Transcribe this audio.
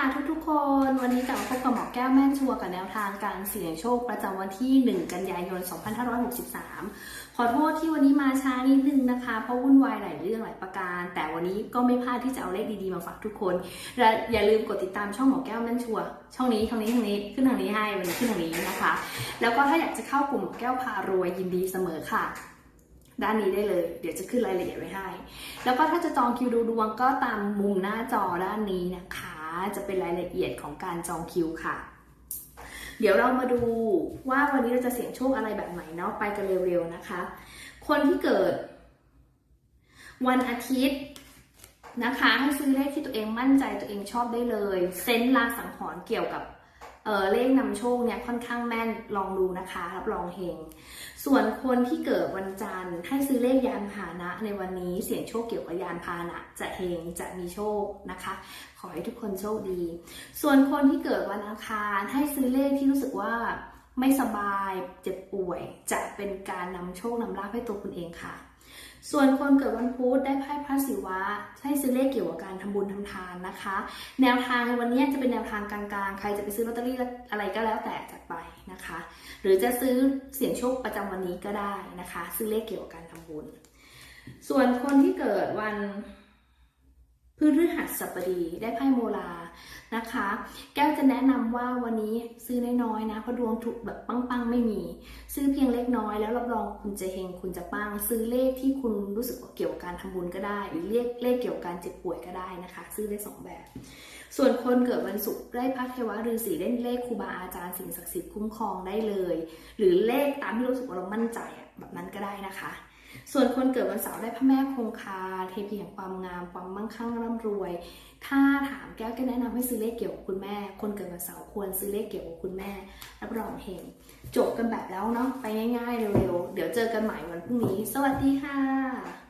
ค่ะทุกๆ คนวันนี้กลับมาพบกับหมอแก้วแม่นชัวกับแนวทางการเสี่ยงโชคประจำวันที่ 1 กันยายน 2563 ขอโทษที่วันนี้มาช้านิดนึงนะคะ เพราะวุ่นวายหลายเรื่องหลายประการ แต่วันนี้ก็ไม่พลาดที่จะเอาเลขดีๆมาฝากทุกคน และอย่าลืมกดติดตามช่องหมอแก้วแม่นชัวช่องนี้ทางนี้ทางนี้ขึ้นทางนี้ให้วันนี้ขึ้นทางนี้นะคะ แล้วก็ถ้าอยากจะเข้ากลุ่มหมอแก้วพารวยยินดีเสมอค่ะด้านนี้ได้เลย เดี๋ยวจะขึ้นรายละเอียดไว้ให้ แล้วก็ถ้าจะจองคิวดูดวงก็ตามมุมหน้าจอด้านนี้นะคะ จะเป็นรายละเอียดของการจองคิวค่ะ เดี๋ยวเรามาดูว่าวันนี้เราจะเสี่ยงโชคอะไรแบบไหนเนาะไปกันเร็วๆนะคะ คนที่เกิด วันอาทิตย์นะคะ ให้ซื้อเลขที่ตัวเองมั่นใจตัวเองชอบได้เลย เซนส์ลางสังหรณ์เกี่ยวกับ เเลขนำโชคเนี่ยค่อนข้างแม่นลองดูนะคะรับรองเฮงส่วนคนที่เกิดวันจันทร์ให้ซื้อเลขยานพาหนะ ในวันนี้เสี่ยงโชคเกี่ยวกับยานพาหนะจะเฮงจะมีโชคนะคะ ขอให้ทุกคนโชคดี ส่วนคนที่เกิดวันอังคารให้ซื้อเลขที่รู้สึกว่าไม่สบายเจ็บป่วย จะเป็นการนำโชคนำลาภให้ตัวคุณเองค่ะ ส่วนคนเกิดวันพุธได้ไพ่พระศิวะให้ซื้อเลขเกี่ยวกับการทำบุญทำทานนะคะ แนวทางในวันนี้จะเป็นแนวทางกลางๆ ใครจะไปซื้อลอตเตอรี่อะไรก็แล้วแต่จัดไปนะคะ หรือจะซื้อเสี่ยงโชคประจำวันนี้ก็ได้นะคะ ซื้อเลขเกี่ยวกับการทำบุญ ส่วนคนที่เกิดวัน พฤหัสบดีได้ไพ่โมลานะคะ แก้วจะแนะนำว่าวันนี้ซื้อน้อยๆนะเพราะดวงถูกแบบปังๆไม่มี ซื้อเพียงเล็กน้อยแล้วรับรองคุณจะเฮงคุณจะปังซื้อเลขที่คุณรู้สึกเกี่ยวกับการทำบุญก็ได้ หรือเลขเลขเกี่ยวกับการเจ็บป่วยก็ได้นะคะ ซื้อได้สองแบบ ส่วนคนเกิดวันศุกร์ได้พระเทวฤาษีเล่นเลขครูบาอาจารย์สิ่งศักดิ์สิทธิ์คุ้มครองได้เลย หรือเลขตามที่รู้สึกว่าเรามั่นใจแบบนั้นก็ได้นะคะ ส่วนคนเกิดวันเสาร์ได้พระแม่คงคา เทพีแห่งความงาม ความมั่งคั่งร่ำรวย ถ้าถามแก้วก็แนะนำให้ซื้อเลขเกี่ยวกับคุณแม่ คนเกิดวันเสาร์ควรซื้อเลขเกี่ยวกับคุณแม่รับรองเฮงจบกันแบบแล้วเนาะไปง่ายๆเร็วๆเดี๋ยวเจอกันใหม่วันพรุ่งนี้ สวัสดีค่ะ